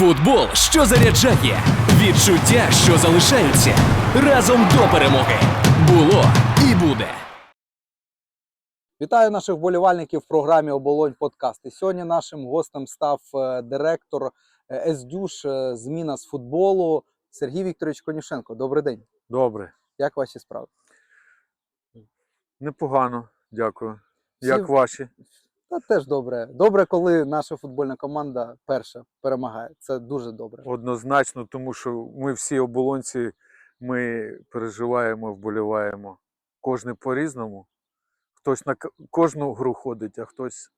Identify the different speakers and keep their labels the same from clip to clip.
Speaker 1: Футбол, що заряджає, відчуття, що залишаються разом до перемоги. Було і буде.
Speaker 2: Вітаю наших вболівальників в програмі Оболонь Подкаст. І сьогодні нашим гостем став е, директор е, СДЮШ е, зміна з футболу Сергій Вікторович Конюшенко. Добрий день.
Speaker 3: Добре,
Speaker 2: Як ваші справи?
Speaker 3: непогано, дякую.
Speaker 2: Всі-
Speaker 3: Як ваші?
Speaker 2: Та теж добре. Добре, коли наша футбольна команда перша перемагає. Це дуже добре.
Speaker 3: Однозначно, тому що ми всі оболонці, ми переживаємо, вболіваємо. Кожен по-різному. Хтось на кожну гру ходить, а хтось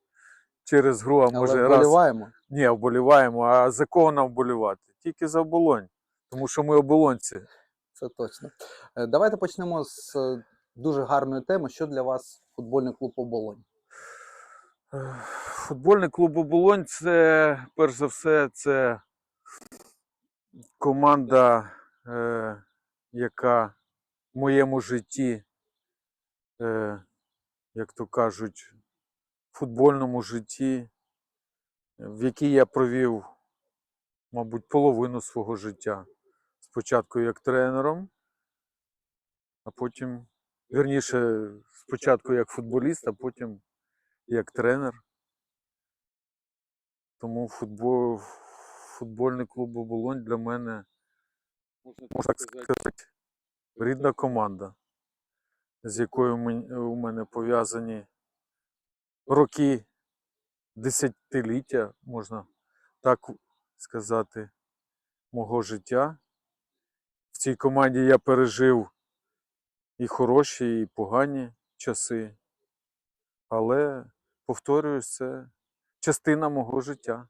Speaker 3: через гру, а
Speaker 2: Але
Speaker 3: може раз.
Speaker 2: вболіваємо.
Speaker 3: Ні, вболіваємо. А за кого нам вболівати? Тільки за оболонь. Тому що ми оболонці.
Speaker 2: Це точно. Е, Давайте почнемо з е, дуже гарної теми. Що для вас футбольний клуб Оболонь?
Speaker 3: Футбольний клуб Оболонь це, перш за все, це команда, е, яка в моєму житті, е, як то кажуть, футбольному житті, в якій я провів, мабуть, половину свого життя. Спочатку як тренером, а потім, вірніше, спочатку як футболіст, а потім як тренер. Тому футбол, футбольний клуб Оболонь для мене, можна так сказати, рідна команда, з якою у мене пов'язані роки, десятиліття, можна так сказати, мого життя. В цій команді я пережив і хороші, і погані часи. Але, повторююсь, це частина мого життя.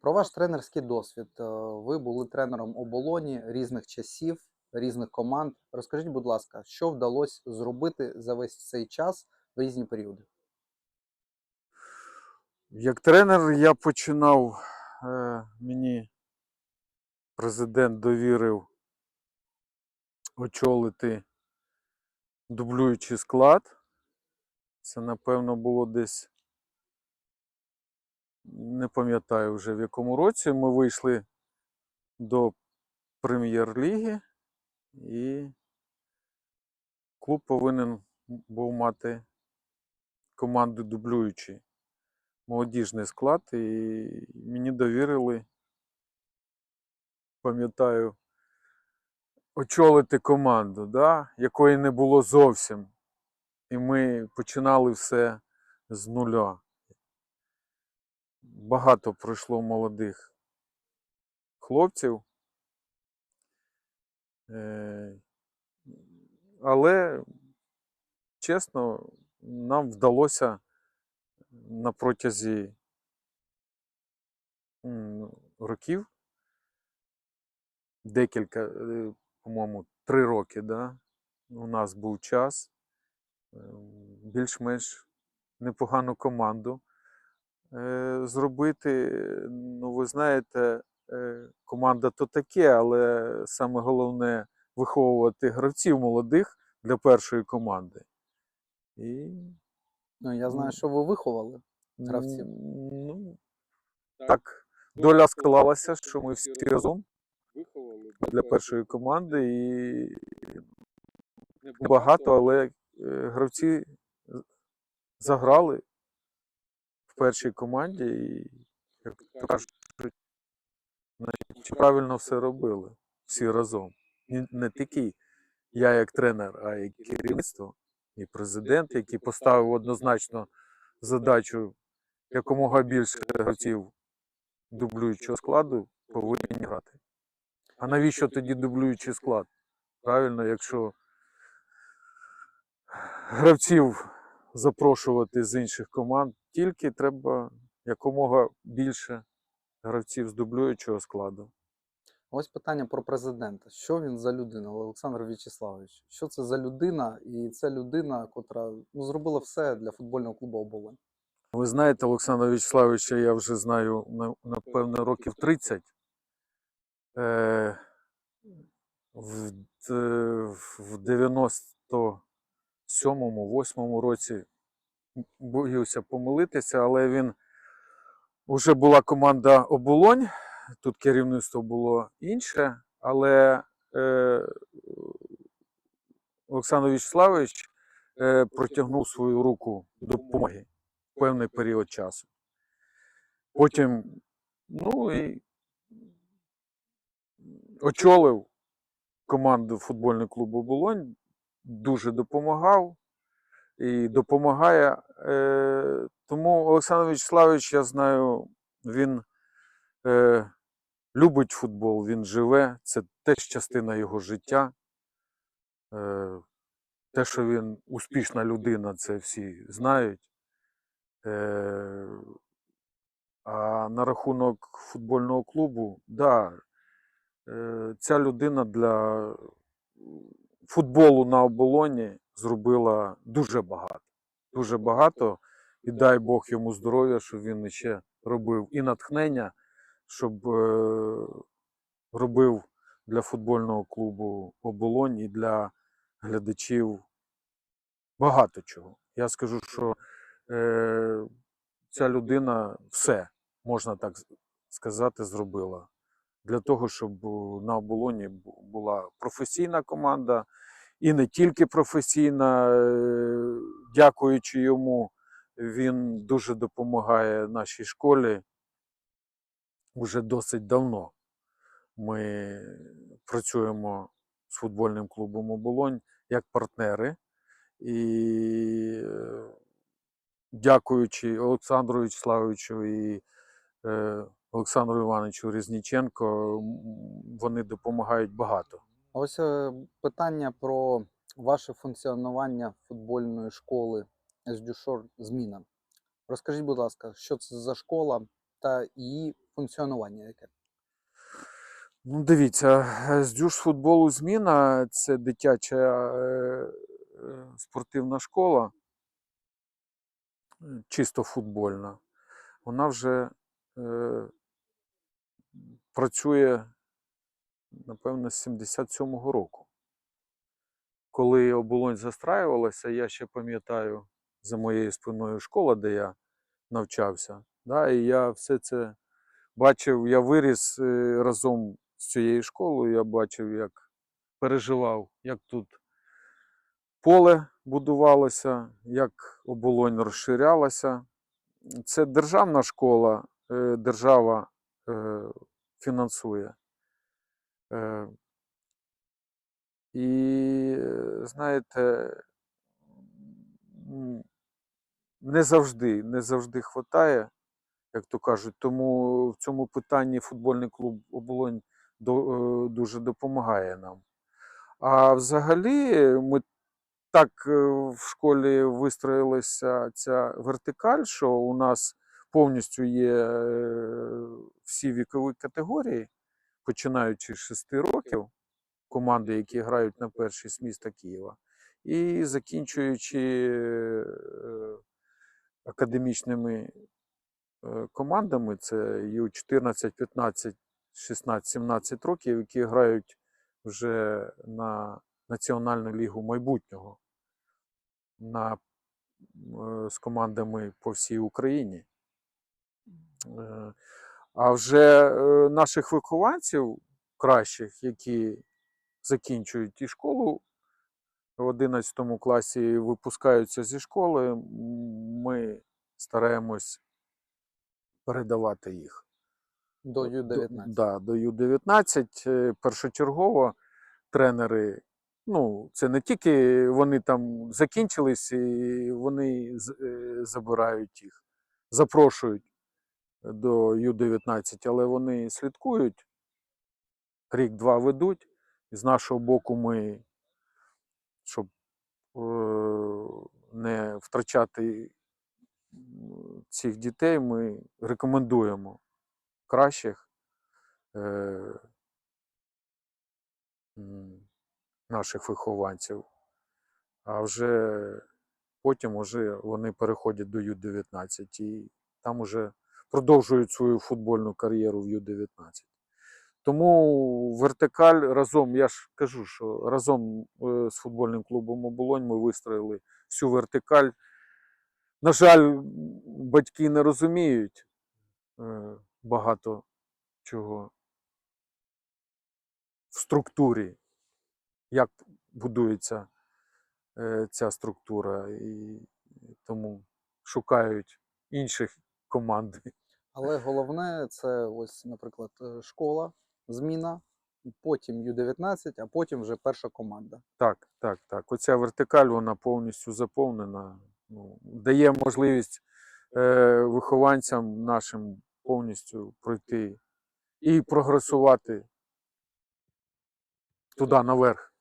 Speaker 2: Про ваш тренерський досвід. Е, Ви були тренером оболоні різних часів, різних команд. Розкажіть, будь ласка, що вдалося зробити за весь цей час в різні періоди?
Speaker 3: Як тренер я починав, е, мені президент довірив очолити дублюючий склад. Це, напевно, було десь, не пам'ятаю вже в якому році. Ми вийшли до прем'єр-ліги, і клуб повинен був мати команду дублюючий молодіжний склад, і мені довірили, пам'ятаю, очолити команду, да, якої не було зовсім. І ми починали все з нуля. Багато пройшло молодих хлопців. Е, Але, чесно, нам вдалося на протязі років, декілька, е, по-моєму, три роки, да, у нас був час більш-менш непогану команду е, зробити. Ну, ви знаєте, е, команда то таке, але саме головне виховувати гравців молодих для першої команди. І
Speaker 2: Ну, я знаю, що ви виховали. Гравців.
Speaker 3: Ну, так, доля склалася, що ми всі разом для першої команди і багато, але гравці заграли в першій команді і, як то кажуть, правильно все робили всі разом. Не тільки я як тренер, а й керівництво, і президент, який поставив однозначно задачу якомога більше гравців дублюючого складу повинні грати. А навіщо тоді дублюючий склад? Правильно, якщо гравців запрошувати з інших команд, тільки треба якомога більше гравців з дублюючого складу.
Speaker 2: Ось питання про президента. Що він за людина, Олександр В'ячеславович? Що це за людина? І це людина, котра ну, зробила все для футбольного клубу Оболонь.
Speaker 3: Ви знаєте, Олександра Вячеславовича я вже знаю напевно років 30. Е, в, в 97-му, 8-му році. Боюся помилитися, але він вже була команда Оболонь, тут керівництво було інше, але е, Олександр Вячеславович е, протягнув свою руку допомоги в певний період часу. Потім, ну і очолив команду футбольного клубу Болонь, дуже допомагав і допомагає. Е, тому Олександр Вячеславович, я знаю, він е, любить футбол, він живе, це теж частина його життя. Е, те, що він успішна людина, це всі знають. А на рахунок футбольного клубу, да, ця людина для футболу на оболоні зробила дуже багато. Дуже багато. І дай Бог йому здоров'я, щоб він ще робив і натхнення, щоб е, робив для футбольного клубу оболонь і для глядачів багато чого. Я скажу, що е, ця людина все, можна так сказати, зробила. Для того, щоб на оболоні була професійна команда, і не тільки професійна, е, дякуючи йому, він дуже допомагає нашій школі вже досить давно. Ми працюємо з футбольним клубом Оболонь як партнери. І е, дякуючи Олександру Вячеславовичу і е, Олександру Івановичу Різніченко, вони допомагають багато.
Speaker 2: Ось е, питання про ваше функціонування футбольної школи Ездюшор Зміна. Розкажіть, будь ласка, що це за школа та її функціонування яке?
Speaker 3: Ну, дивіться, е, футболу зміна це дитяча е, е, спортивна школа, чисто футбольна. Вона вже працює, напевно, з 77-го року. Коли оболонь застраювалася, я ще пам'ятаю за моєю спиною школа, де я навчався. Да, і я все це бачив, я виріс е, разом з цією школою, я бачив, як переживав, як тут поле будувалося, як оболонь розширялася. Це державна школа, е, держава е, фінансує. Е, І е, знаєте, не завжди, не завжди хватає, як то кажуть. Тому в цьому питанні футбольний клуб Оболонь е, дуже допомагає нам. А взагалі, ми так е, в школі вистроїлася ця вертикаль, що у нас повністю є е, всі вікові категорії, починаючи з 6 років, команди, які грають на перший з міста Києва, і закінчуючи е, академічними е, командами, це Ю-14, 15, 16, 17 років, які грають вже на Національну лігу майбутнього на, з командами по всій Україні. Е, А вже е, наших вихованців кращих, які закінчують і школу в 11 класі і випускаються зі школи, ми стараємось передавати їх.
Speaker 2: До
Speaker 3: До-
Speaker 2: Ю-19.
Speaker 3: Да, до Ю-19 е, першочергово тренери. Ну, це не тільки вони там закінчились і вони забирають їх, запрошують до Ю-19, але вони слідкують, рік-два ведуть. І з нашого боку ми, щоб е, не втрачати цих дітей, ми рекомендуємо кращих е, наших вихованців. А вже потім уже вони переходять до Ю-19 і там уже продовжують свою футбольну кар'єру в Ю-19. Тому вертикаль разом, я ж кажу, що разом е, з футбольним клубом Оболонь ми вистроїли всю вертикаль. На жаль, батьки не розуміють е, багато чого в структурі, як будується е, ця структура, і тому шукають інших команд.
Speaker 2: Але головне це ось, наприклад, е, школа, зміна, потім Ю-19, а потім вже перша команда.
Speaker 3: Так, так, так. Оця вертикаль вона повністю заповнена. Ну, дає можливість е, вихованцям нашим повністю пройти і прогресувати туди наверх.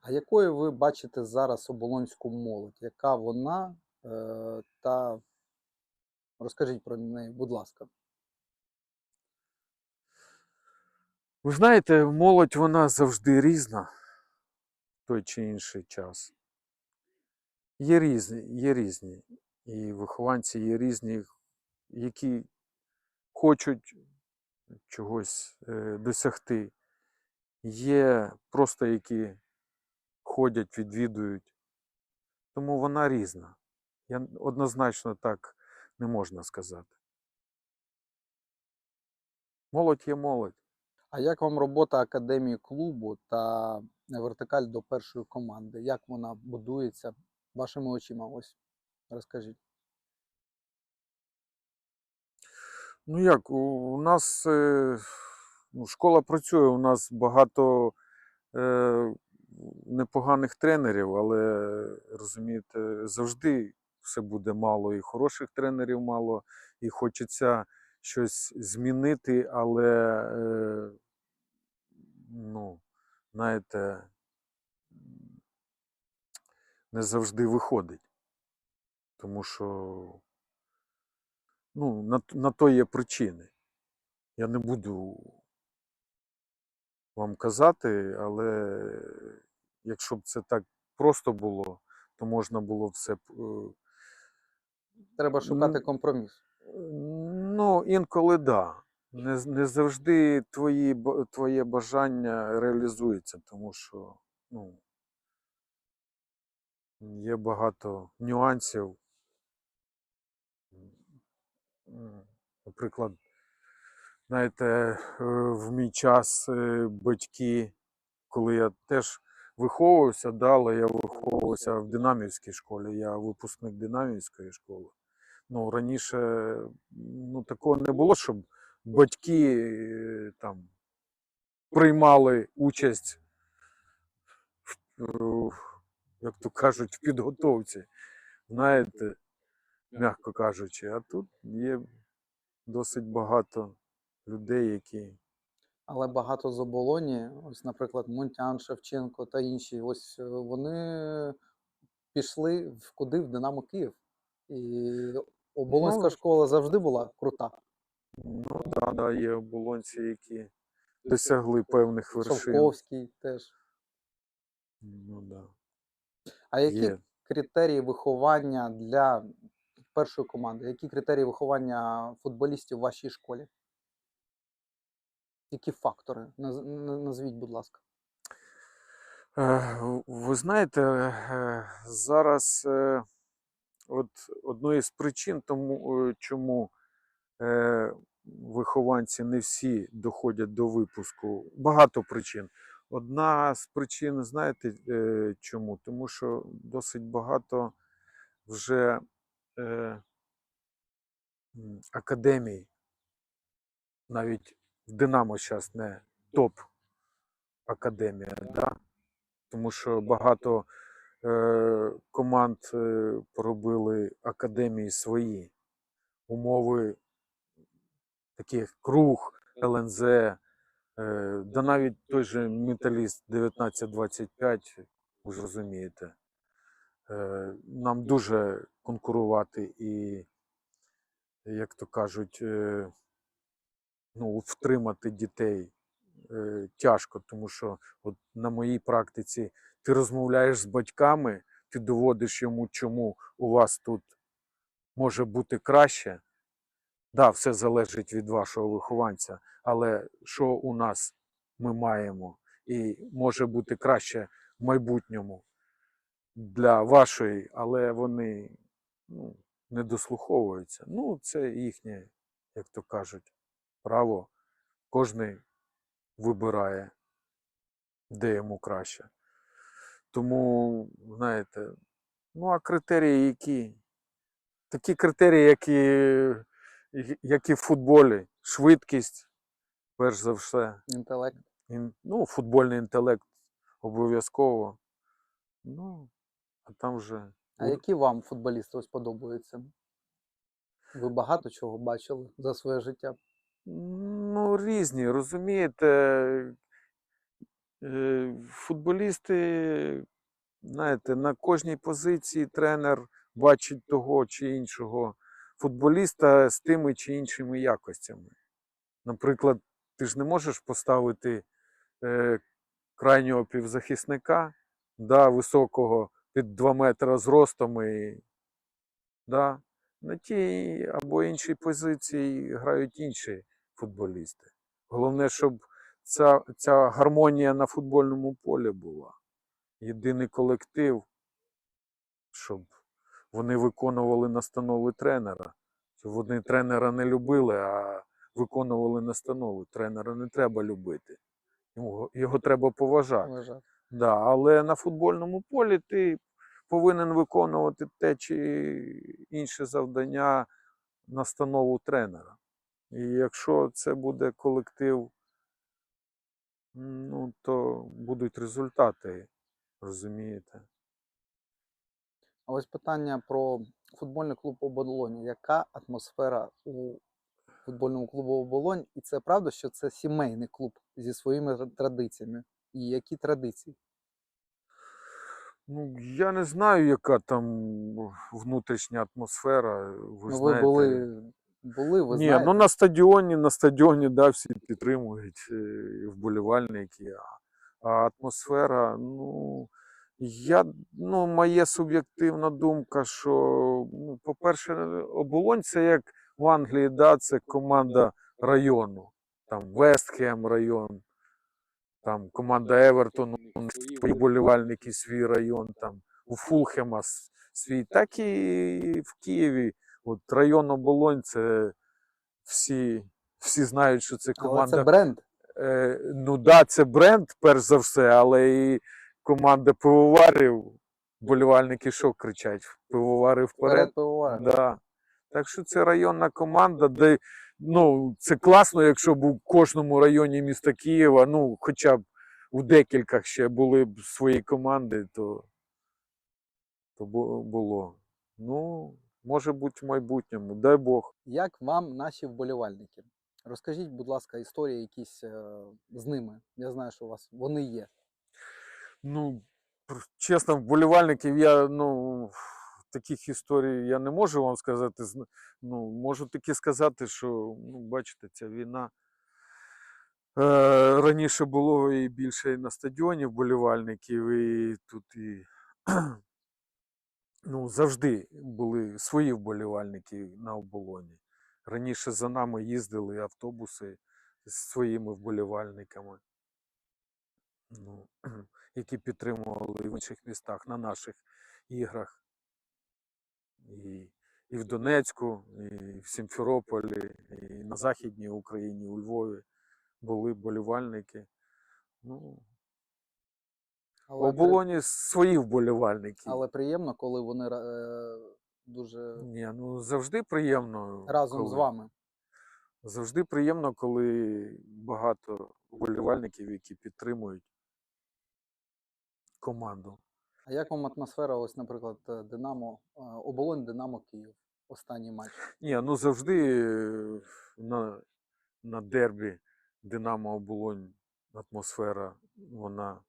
Speaker 2: А якою ви бачите зараз оболонську молодь? Яка вона? Е, та розкажіть про неї, будь ласка.
Speaker 3: Ви знаєте, молодь вона завжди різна в той чи інший час. Є різні, є різні. І вихованці є різні, які хочуть чогось е, досягти. Є просто які ходять, відвідують. Тому вона різна. Я однозначно так не можна сказати. Молодь є молодь.
Speaker 2: А як вам робота академії клубу та вертикаль до першої команди? Як вона будується вашими очима? Ось розкажіть.
Speaker 3: Ну як, у, у нас е, ну, школа працює, у нас багато е, непоганих тренерів, але розумієте, завжди все буде мало і хороших тренерів мало, і хочеться щось змінити, але е, ну, знаєте, не завжди виходить. Тому що ну, на, на то є причини. Я не буду вам казати, але якщо б це так просто було, то можна було все.
Speaker 2: Треба шукати компроміс.
Speaker 3: Ну, інколи да. Не, не завжди твої, твоє бажання реалізується, тому що ну, є багато нюансів. Наприклад, знаєте, е, в мій час е, батьки, коли я теж виховувався, да, але я виховувався в динамівській школі, я випускник динамівської школи. Ну, раніше ну, такого не було, щоб батьки е, там приймали участь, в, е, як то кажуть, в підготовці. Знаєте, м'яко кажучи, а тут є досить багато людей, які.
Speaker 2: Але багато з оболоні, ось, наприклад, Мунтян, Шевченко та інші, ось е, вони пішли в куди? В Динамо Київ. І оболонська
Speaker 3: Ну,
Speaker 2: школа завжди була крута.
Speaker 3: Ну, да, да, є оболонці, які досягли певних вершин.
Speaker 2: Шовковський теж.
Speaker 3: Ну, да.
Speaker 2: А які
Speaker 3: Є.
Speaker 2: критерії виховання для першої команди? Які критерії виховання футболістів в вашій школі? Які фактори? Назвіть, будь ласка.
Speaker 3: Е, Ви знаєте, е, зараз е, от одною з причин, тому, чому вихованці не всі доходять до випуску, багато причин. Одна з причин, знаєте чому? Тому що досить багато вже академій, навіть в Динамо зараз не топ академія, да? тому що багато е, команд е, поробили академії свої. Умови такі як круг, ЛНЗ, е, да навіть той же металіст 1925, ви ж розумієте. Е, нам дуже конкурувати і, як то кажуть, е, ну, втримати дітей е, тяжко, тому що от на моїй практиці ти розмовляєш з батьками, ти доводиш йому, чому у вас тут може бути краще. Да, все залежить від вашого вихованця, але що у нас ми маємо і може бути краще в майбутньому для вашої, але вони ну, не дослуховуються. Ну, це їхнє, як то кажуть, право. Кожний вибирає, де йому краще. Тому, знаєте, ну а критерії які? Такі критерії, як і, як і в футболі. Швидкість, перш за все.
Speaker 2: Інтелект.
Speaker 3: Ін- Ну, футбольний інтелект обов'язково. Ну, а там вже.
Speaker 2: А які вам футболісти ось подобаються? Ви багато чого бачили за своє життя?
Speaker 3: Ну, різні, розумієте. Е, Футболісти, знаєте, на кожній позиції тренер бачить того чи іншого футболіста з тими чи іншими якостями. Наприклад, ти ж не можеш поставити е, крайнього півзахисника, да, високого під 2 метри зростом і да, на тій або іншій позиції грають інші футболісти. Головне, щоб ця, ця гармонія на футбольному полі була. Єдиний колектив, щоб вони виконували настанови тренера. Щоб вони тренера не любили, а виконували настанови. Тренера не треба любити. Його, його треба поважати.
Speaker 2: Вважаю.
Speaker 3: Да, але на футбольному полі ти повинен виконувати те чи інше завдання настанову тренера. І якщо це буде колектив, ну, то будуть результати, розумієте?
Speaker 2: А ось питання про футбольний клуб Оболонь. Яка атмосфера у футбольному клубу Оболонь? І це правда, що це сімейний клуб зі своїми традиціями? І які традиції?
Speaker 3: Ну, я не знаю, яка там внутрішня атмосфера. Ви
Speaker 2: ну, ви
Speaker 3: знаєте.
Speaker 2: були, були, ви
Speaker 3: Ні,
Speaker 2: знаєте.
Speaker 3: ну на стадіоні, на стадіоні, да, всі підтримують, е, і вболівальники. А, а атмосфера, ну, я, ну, моя суб'єктивна думка, що, ну, по-перше, оболонь це як в Англії, да, це команда району. Там Вестхем район, там команда Евертон, у свої вболівальники, свій район, там у Фулхема свій, так і в Києві. От район Оболонь це всі, всі знають, що це
Speaker 2: Але
Speaker 3: команда.
Speaker 2: це бренд.
Speaker 3: Е, ну да, це бренд, перш за все, але і команда пивоварів, болівальники що кричать? Пивовари вперед.
Speaker 2: Вперед пивовара.
Speaker 3: Да. Так що це районна команда, де ну, це класно, якщо б у кожному районі міста Києва, ну, хоча б у декількох ще були б свої команди, то, то було. Ну, може бути в майбутньому, дай Бог.
Speaker 2: Як вам наші вболівальники? Розкажіть, будь ласка, історії якісь е, з ними. Я знаю, що у вас вони є.
Speaker 3: Ну, чесно, вболівальників я, ну, таких історій я не можу вам сказати. Ну, можу тільки сказати, що, ну, бачите, ця війна. Е, раніше було і більше і на стадіоні вболівальників, і тут і ну, завжди були свої вболівальники на оболоні. Раніше за нами їздили автобуси з своїми вболівальниками. Ну, які підтримували в інших містах на наших іграх. І, і в Донецьку, і в Сімферополі, і на Західній Україні, у Львові були болівальники. Ну,
Speaker 2: Але, при-
Speaker 3: оболоні свої вболівальники.
Speaker 2: але приємно, коли вони е, дуже
Speaker 3: Ні, ну завжди приємно.
Speaker 2: разом з вами.
Speaker 3: Завжди приємно, коли багато вболівальників, які підтримують команду.
Speaker 2: А як вам атмосфера, ось, наприклад, е, Динамо, е, оболонь Динамо Київ, останній матч?
Speaker 3: Ні, ну завжди е, на, на дербі Динамо Оболонь атмосфера вона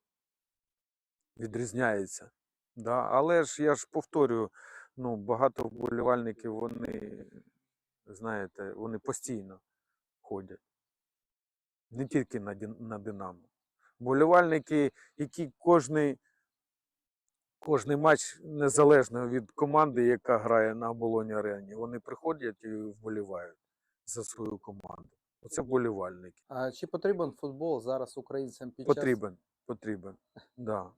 Speaker 3: відрізняється. Да? Але ж я ж повторюю, ну, багато вболівальників, вони, знаєте, вони постійно ходять. Не тільки на, на Динамо. Вболівальники, які кожний, кожний матч незалежно від команди, яка грає на оболоні арені, вони приходять і вболівають за свою команду. Оце вболівальники.
Speaker 2: А чи потрібен футбол зараз українцям під час?
Speaker 3: Потрібен, потрібен. Да.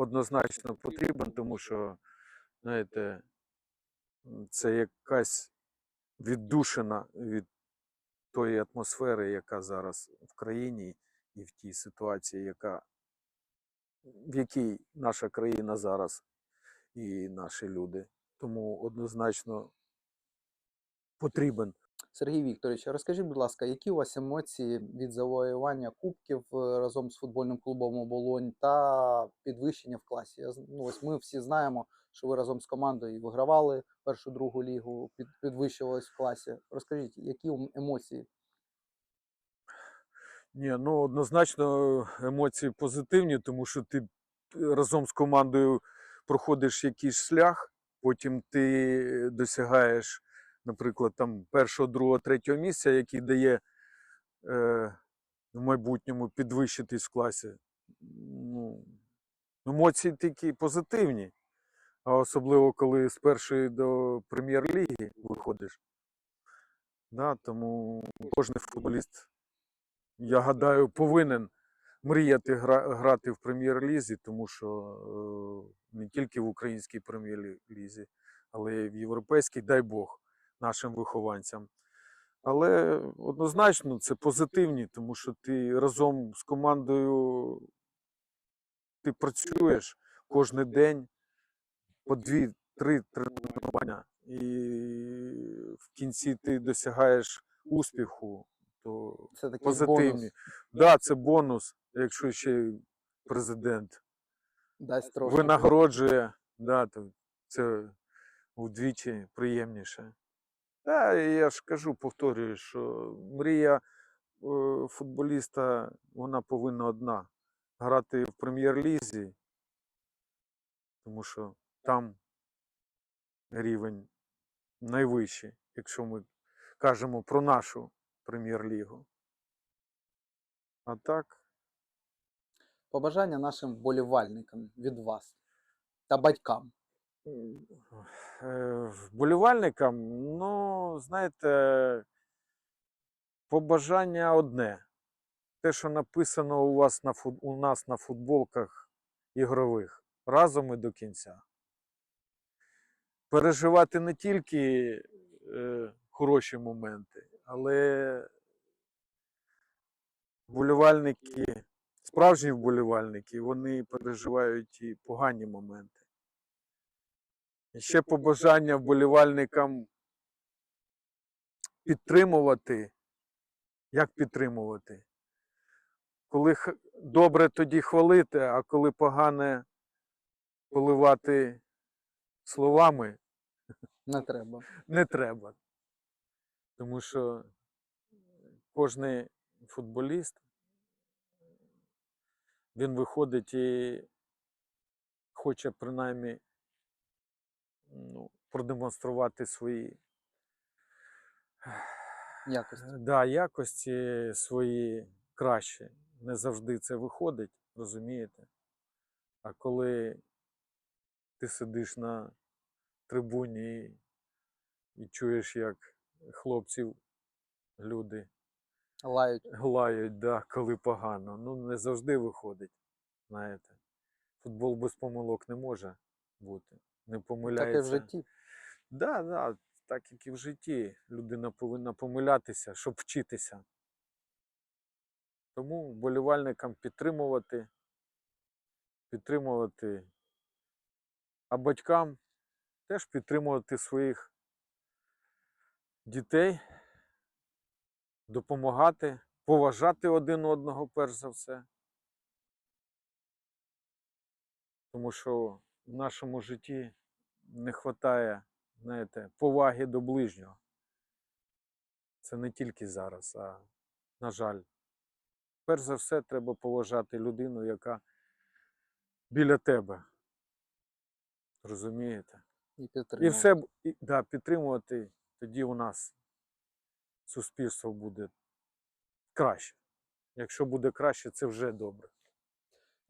Speaker 3: Однозначно потрібен, тому що, знаєте, це якась віддушина від тої атмосфери, яка зараз в країні, і в тій ситуації, яка, в якій наша країна зараз і наші люди. Тому однозначно потрібен
Speaker 2: Сергій Вікторович, розкажіть, будь ласка, які у вас емоції від завоювання кубків е, разом з футбольним клубом Оболонь та підвищення в класі? Ну, ось ми всі знаємо, що ви разом з командою вигравали першу другу лігу, під, підвищувались в класі. Розкажіть, які ем- емоції?
Speaker 3: Ні, ну однозначно емоції позитивні, тому що ти разом з командою проходиш якийсь шлях, потім ти досягаєш, наприклад, там першого, другого, третього місця, який дає е, в майбутньому підвищитись в класі. Ну, емоції такі позитивні. А особливо, коли з першої до прем'єр-ліги виходиш. Да, тому кожен футболіст я гадаю, повинен мріяти гра- грати в прем'єр-лізі, тому що е, не тільки в українській прем'єр-лізі, але й в європейській, дай Бог, нашим вихованцям. Але однозначно це позитивні, тому що ти разом з командою ти працюєш кожен день по дві-три тренування, і в кінці ти досягаєш успіху, то
Speaker 2: Це такий
Speaker 3: позитивні.
Speaker 2: бонус
Speaker 3: Да, це бонус, якщо ще президент
Speaker 2: дасть трошки.
Speaker 3: винагороджує, да, то це вдвічі приємніше. Да, я ж кажу, повторюю, що мрія е, футболіста вона повинна одна грати в прем'єр-лізі, тому що там рівень найвищий, якщо ми кажемо про нашу прем'єр-лігу. А так,
Speaker 2: Побажання нашим вболівальникам від вас та батькам.
Speaker 3: Е, вболівальникам, ну, знаєте, побажання одне. Те, що написано у вас на фут... у нас на футболках ігрових, разом і до кінця. Переживати не тільки е, хороші моменти, але вболівальники, справжні вболівальники, вони переживають і погані моменти. Ще побажання вболівальникам підтримувати. Як підтримувати? Коли добре, тоді хвалити, а коли погане поливати словами,
Speaker 2: Не треба.
Speaker 3: не треба. Тому що кожний футболіст, він виходить і хоче принаймні ну, продемонструвати свої
Speaker 2: Якості.
Speaker 3: да, якості свої кращі. Не завжди це виходить, розумієте? А коли ти сидиш на трибуні і, і чуєш, як хлопців люди
Speaker 2: Лають.
Speaker 3: глають, да, коли погано. Ну, не завжди виходить. Знаєте. Футбол без помилок не може бути. Не
Speaker 2: Так і в житті.
Speaker 3: Да, да, так як і в житті. Людина повинна помилятися, щоб вчитися. Тому вболівальникам підтримувати, підтримувати, а батькам теж підтримувати своїх дітей, допомагати, поважати один одного, перш за все. Тому що в нашому житті не вистачає, знаєте, поваги до ближнього. Це не тільки зараз, а на жаль. Перш за все, треба поважати людину, яка біля тебе. Розумієте?
Speaker 2: І
Speaker 3: І все і, да, підтримувати, тоді у нас суспільство буде краще. Якщо буде краще, це вже добре.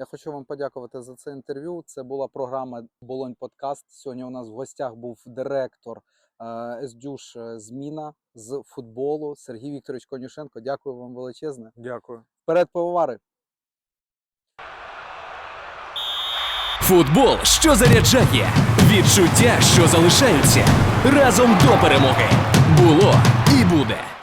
Speaker 2: Я хочу вам подякувати за це інтерв'ю. Це була програма Болонь Подкаст. Сьогодні у нас в гостях був директор е, СДЮШ е, Зміна з футболу Сергій Вікторович Конюшенко. Дякую вам величезне.
Speaker 3: Дякую.
Speaker 2: Вперед пивовари!
Speaker 1: Футбол, що заряджає, відчуття, що залишаються разом до перемоги. Було і буде.